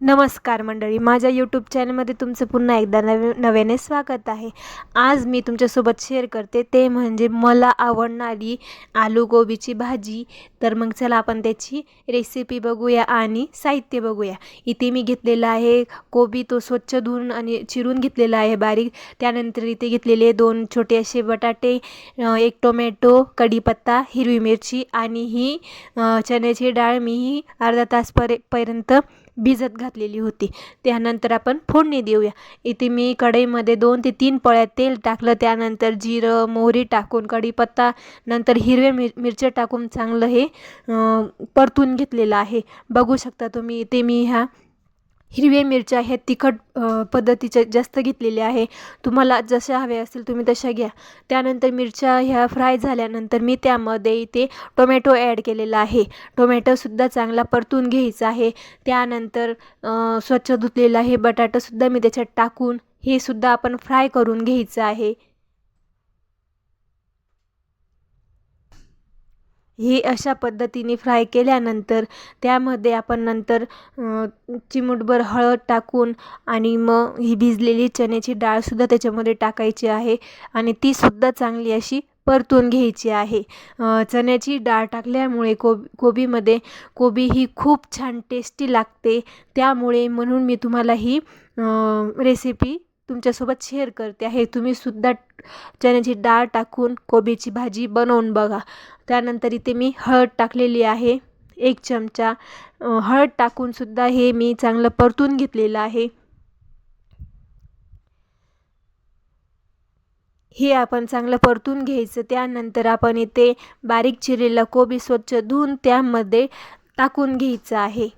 नमस्कार मंडळी माझ्या यूट्यूब चॅनलमध्ये तुमचं पुन्हा एकदा नवे नव्याने स्वागत आहे. आज मी तुमच्यासोबत शेअर करते ते म्हणजे मला आवडणारी आलू गोबीची भाजी. तर मग चला आपण त्याची रेसिपी बघूया आणि साहित्य बघूया. इथे मी घेतलेलं आहे कोबी तो स्वच्छ धुवून आणि चिरून घेतलेला आहे बारीक. त्यानंतर इथे घेतलेले दोन छोटे असे बटाटे एक टोमॅटो कढीपत्ता हिरवी मिरची आणि ही चण्याची डाळ मी ही अर्धा तास पर्यंत भिजत घातलेली होती. त्यानंतर आपण फोडणी देऊया. इथे मी कढईमध्ये दोन ते तीन पळ्या तेल टाकलं. त्यानंतर जिरं मोहरी टाकून कढीपत्ता नंतर हिरव्या मिर मिरच्या टाकून चांगलं हे परतून घेतलेलं आहे. बघू शकता तुम्ही इथे मी ह्या हिरव्या मिरच्या ह्या तिखट पद्धतीच्या जास्त घेतलेल्या आहे. तुम्हाला जशा हव्या असतील तुम्ही तशा घ्या. त्यानंतर मिरच्या ह्या फ्राय झाल्यानंतर मी त्यामध्ये इथे टोमॅटो ॲड केलेला आहे. टोमॅटोसुद्धा चांगला परतून घ्यायचा आहे. त्यानंतर स्वच्छ धुतलेला हे बटाटासुद्धा मी त्याच्यात टाकून हे सुद्धा आपण फ्राय करून घ्यायचं आहे. ही अशा पद्धतीने फ्राय केल्यानंतर त्यामध्ये आपण नंतर चिमूटभर हळद टाकून आणि मग ही भिजलेली चण्याची डाळसुद्धा त्याच्यामध्ये टाकायची आहे आणि तीसुद्धा चांगली अशी परतून घ्यायची आहे. चण्याची डाळ टाकल्यामुळे कोब कोबीमध्ये कोबी ही खूप छान टेस्टी लागते. त्यामुळे म्हणून मी तुम्हाला ही रेसिपी तुमच्यासोबत शेअर करते आहे. तुम्हीसुद्धा चण्याची डाळ टाकून कोबीची भाजी बनवून बघा. त्यानंतर इथे मी हळद टाकलेली आहे. एक चमचा हळद टाकूनसुद्धा हे मी चांगलं परतून घेतलेलं आहे. हे आपण चांगलं परतून घ्यायचं. त्यानंतर आपण इथे बारीक चिरलेला कोबी स्वच्छ धुवून त्यामध्ये टाकून घ्यायचं आहे.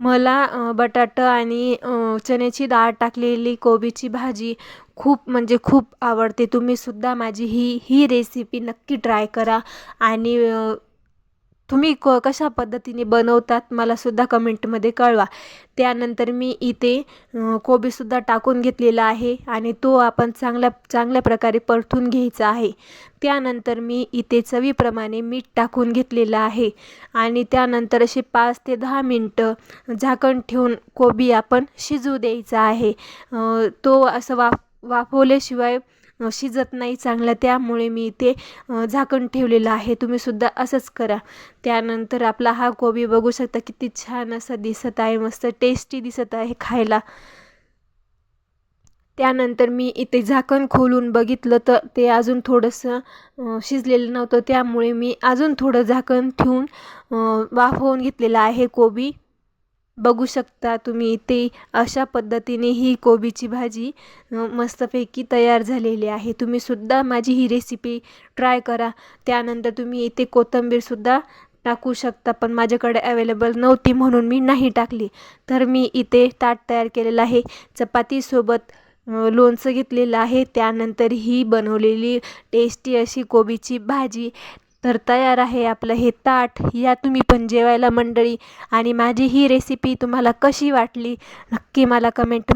मला अ, बटाटा आणि चण्याची डाळ टाकलेली कोबीची भाजी खूप म्हणजे खूप आवडते. तुम्हीसुद्धा माझी ही ही रेसिपी नक्की ट्राय करा. आणि तुम्ही क कशा पद्धतीने बनवतात मलासुद्धा कमेंटमध्ये कळवा. त्यानंतर मी इथे कोबीसुद्धा टाकून घेतलेला आहे आणि तो आपण चांगल्या चांगल्या प्रकारे परतून घ्यायचा आहे. त्यानंतर मी इथे चवीप्रमाणे मीठ टाकून घेतलेलं आहे आणि त्यानंतर असे पाच ते दहा मिनटं झाकण ठेवून कोबी आपण शिजू द्यायचा आहे. तो असं वाफ वाफवल्याशिवाय शिजत नाही चांगलं. त्यामुळे मी इथे झाकण ठेवलेलं आहे. तुम्हीसुद्धा असंच करा. त्यानंतर आपला हा कोबी बघू शकता किती छान असा दिसत आहे. मस्त टेस्टी दिसत आहे खायला. त्यानंतर मी इथे झाकण खोलून बघितलं तर ते अजून थोडंसं शिजलेलं नव्हतं. त्यामुळे मी अजून थोडं झाकण ठेवून वाफवून घेतलेलं आहे कोबी. बघू शकता तुम्ही इथे अशा पद्धतीने ही कोबीची भाजी मस्तपैकी तयार झालेली आहे. तुम्हीसुद्धा माझी ही रेसिपी ट्राय करा. त्यानंतर तुम्ही इथे कोथिंबीरसुद्धा टाकू शकता पण माझ्याकडे अवेलेबल नव्हती म्हणून मी नाही टाकली. तर मी इथे ताट तयार केलेलं आहे. चपातीसोबत लोणचं घेतलेलं आहे. त्यानंतर ही बनवलेली टेस्टी अशी कोबीची भाजी. तर तयार आहे आपलं हे ताट. या तुम्ही पण जेवायला मंडळी. आणि माझी ही रेसिपी तुम्हाला कशी वाटली नक्की मला कमेंट